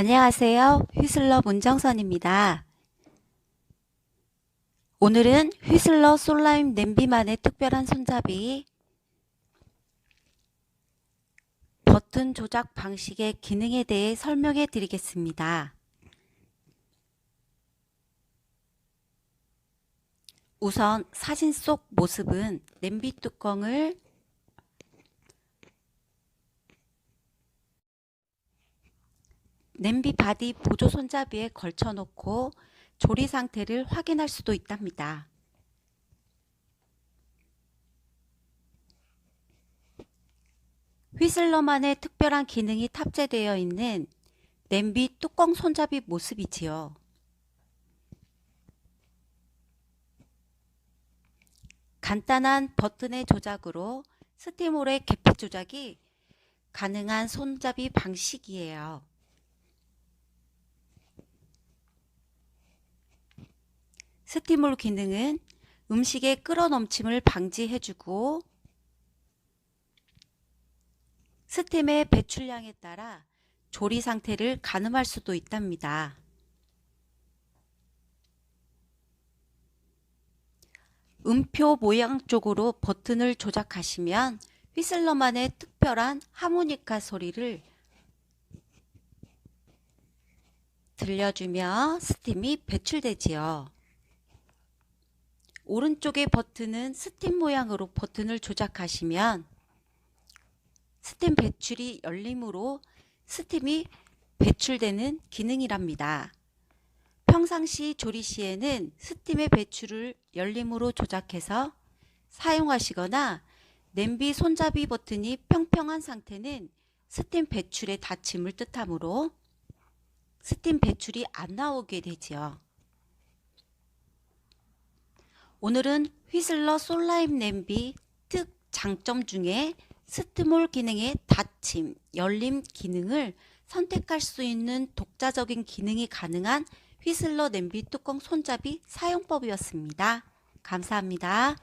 안녕하세요. 휘슬러 문정선입니다. 오늘은 휘슬러 솔라임 냄비만의 특별한 손잡이 버튼 조작 방식의 기능에 대해 설명해 드리겠습니다. 우선 사진 속 모습은 냄비 뚜껑을 냄비 바디 보조 손잡이에 걸쳐 놓고 조리 상태를 확인할 수도 있답니다. 휘슬러만의 특별한 기능이 탑재되어 있는 냄비 뚜껑 손잡이 모습이지요. 간단한 버튼의 조작으로 스팀홀의 계피 조작이 가능한 손잡이 방식이에요. 스팀홀 기능은 음식의 끓어넘침을 방지해주고 스팀의 배출량에 따라 조리 상태를 가늠할 수도 있답니다. 음표 모양 쪽으로 버튼을 조작하시면 휘슬러만의 특별한 하모니카 소리를 들려주며 스팀이 배출되지요. 오른쪽의 버튼은 스팀 모양으로 버튼을 조작하시면 스팀 배출이 열림으로 스팀이 배출되는 기능이랍니다. 평상시 조리 시에는 스팀의 배출을 열림으로 조작해서 사용하시거나 냄비 손잡이 버튼이 평평한 상태는 스팀 배출의 닫힘을 뜻하므로 스팀 배출이 안 나오게 되지요. 오늘은 휘슬러 솔라임 냄비 특 장점 중에 스팀홀 기능의 닫힘, 열림 기능을 선택할 수 있는 독자적인 기능이 가능한 휘슬러 냄비 뚜껑 손잡이 사용법이었습니다. 감사합니다.